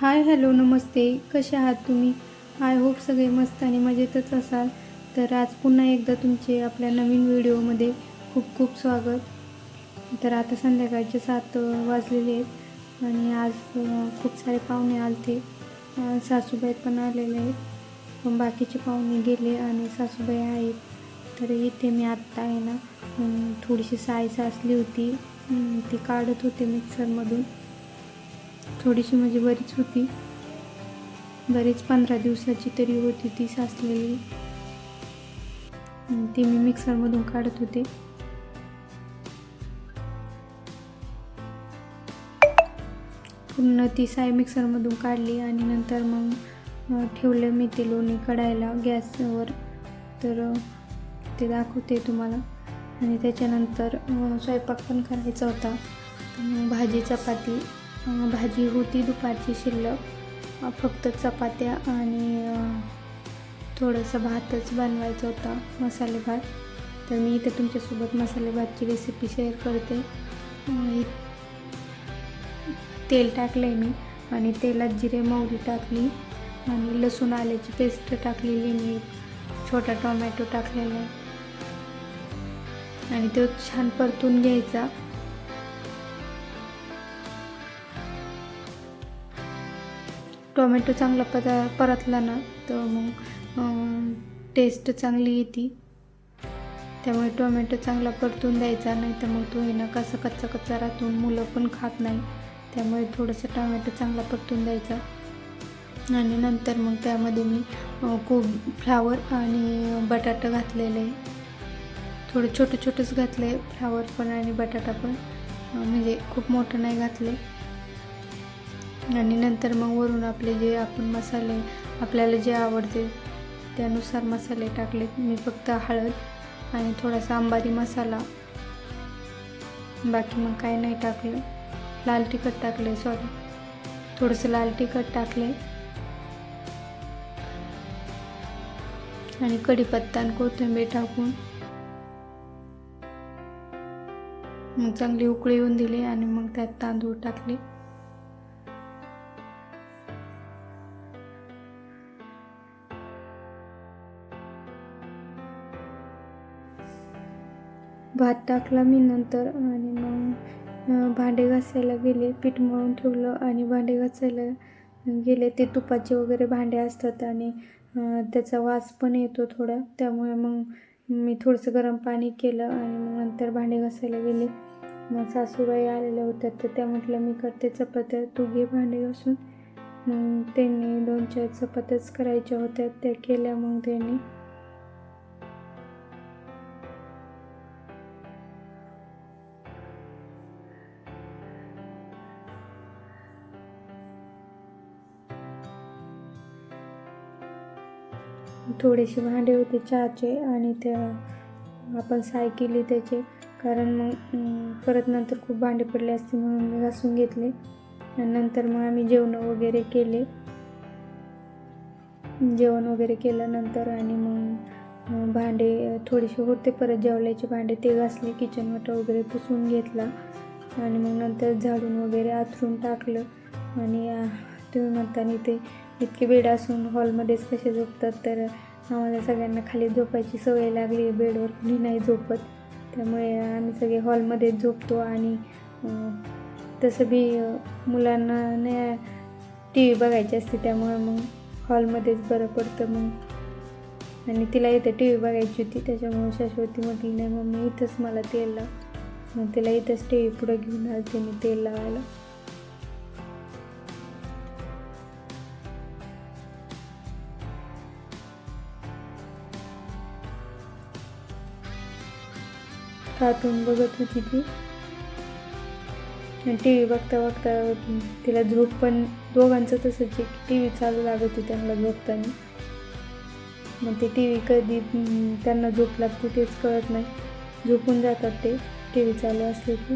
Hi hello नमस्ते. कसे आहात तुम्ही? आय होप सगळे मस्त आणि मजेतच असाल. तर आज पुन्हा एकदा तुमचे आपल्या नवीन व्हिडिओमध्ये खूप खूप स्वागत. तर आता संध्याकाळचे सात वाजलेले आहेत आणि आज खूप सारे पाहुणे आलते. अ, सासूबाई पण आलेले आहेत. पण बाकीचे पाहुणे गेले आणि सासूबाई आहेत. तर इथे मी आत्ता आहे ना थोडीशी साय साचली होती. ती काढत होते मिक्सरमधून थोडीशी म्हणजे बरीच होती. बरीच पंधरा दिवसाची तरी होती ती साचलेली. ती मी मिक्सरमधून काढत होते. पूर्ण ती साय मिक्सरमधून काढली आणि नंतर मग ठेवलं मी ते लोणी कढायला गॅसवर. तर ते दाखवते तुम्हाला. आणि त्याच्यानंतर स्वयंपाक पण करायचा होता. भाजी चपाती भाजी होती दुपारची शिल्लक. फक्त चपात्या आणि थोडंसं भातच बनवायचा होता मसाले भात. तर मी इथे तुमच्यासोबत मसाले भातची रेसिपी शेअर करते. तेल टाकलं आहे मी आणि तेलात जिरे मोहरी टाकली आणि लसूण आल्याची पेस्ट टाकलेली मी. छोटा टोमॅटो टाकलेला. आहे आणि तो छान परतून घ्यायचा. टोमॅटो चांगला पदा परतला ना तर मग टेस्ट चांगली येते. त्यामुळे टोमॅटो चांगला परतून द्यायचा नाही तर मग तो आहे ना कसा कच्चा कच्चा राहतून मुलं पण खात नाही. त्यामुळे थोडंसं टोमॅटो चांगला परतून द्यायचा. आणि नंतर मग त्यामध्ये मी खूप कोब फ्लावर आणि बटाटा घातलेले. आहे थोडं छोटं छोटंच घातलं आहे फ्लावर पण आणि बटाटा पण. म्हणजे खूप मोठं नाही घातलं आणि नंतर मग वरून आपले जे आपण मसाले आपल्याला जे आवडते त्यानुसार मसाले टाकले. मी फक्त हळद आणि थोडासा अंबारी मसाला. बाकी मग काय नाही टाकलं. लाल तिखट टाकले सॉरी थोडंसं लाल तिखट टाकले आणि कढीपत्ता आणि कोथिंबीर टाकून मग चांगली उकळी येऊन दिली आणि मग त्यात तांदूळ टाकले. भात टाकला मी नंतर आणि मग भांडे घासायला गेले. पीठ मळून ठेवलं आणि भांडे घासायला गेले. ते तुपाचे वगैरे भांडे असतात आणि त्याचा वास पण येतो थोडा. त्यामुळे मग मी थोडंसं गरम पाणी केलं आणि मग नंतर भांडे घासायला गेले. मग सासूबाई आलेल्या होत्या तर त्या म्हटलं मी करते चपात्या. तू घे भांडे घासून. मग त्यांनी दोन चार चपात्याच करायच्या होत्या. त्या केल्या मग त्यांनी. थोडेसे भांडे होते चहाचे आणि ते आपण साय केली त्याचे. कारण मग परत नंतर खूप भांडे पडले असते म्हणून मी घासून घेतले. आणि नंतर मग आम्ही जेवण वगैरे केले. जेवण वगैरे केल्यानंतर आणि मग भांडे थोडेसे होते. परत जेवल्याचे भांडे ते घासले किचन वाटा वगैरे पुसून घेतला. आणि मग नंतर झाडून वगैरे आथरून टाकलं. आणि तुम्ही म्हणताना ते इतके बेड असून हॉलमध्येच कसे झोपतात तर आम्हाला सगळ्यांना खाली झोपायची सवय लागली बेडवर कुणी नाही झोपत. त्यामुळे आम्ही सगळे हॉलमध्येच झोपतो आणि तसं बी मुलांना नाही टी व्ही बघायची असते त्यामुळे मग हॉलमध्येच बरं पडतं मग. आणि तिला इथं टी व्ही बघायची होती त्याच्यामुळे शाश्वती म्हटली नाही मम्मी इथंच मला तेल लाव. मग तिला इथंच टी व्ही पुढं घेऊन आलते मी तेल लावायला. कार्टून बघत होती ती. टी व्ही बघता बघता तिला झोप पण दोघांचं तसंच आहे की टी व्ही चालू लागत होती त्यांना झोपताना. मग ते टी व्ही कधी त्यांना झोप लागते तेच कळत नाही. झोपून जातात ते. टी व्ही चालू असले की.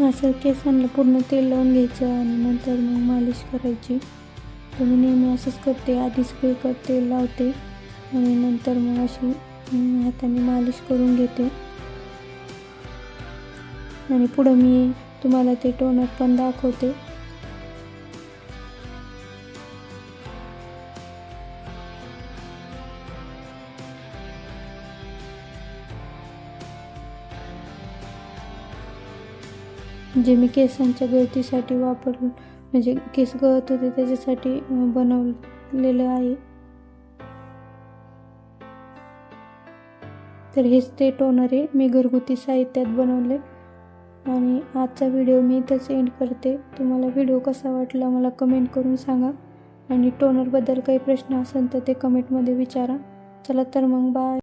असं केसांना पूर्ण तेल लावून घ्यायचं आणि नंतर मग मालिश करायची. तर मी नेहमी असंच करते. आधी सगळीकडे तेल लावते आणि नंतर मग अशी हाताने मालिश करून घेते. आणि पुढं मी तुम्हाला ते टोनर पण दाखवते. जे मी केसांच्या गळतीसाठी वापरलं म्हणजे केस गळत होते त्याच्यासाठी बनवलेलं आहे. तर हेच ते टोनर आहे. मी घरगुती साहित्यात बनवले आणि आजचा व्हिडिओ मी इथंच एंड करते. तुम्हाला व्हिडिओ कसा वाटला मला कमेंट करून सांगा. आणि टोनरबद्दल काही प्रश्न असेल तर ते कमेंटमध्ये विचारा. चला तर मग बाय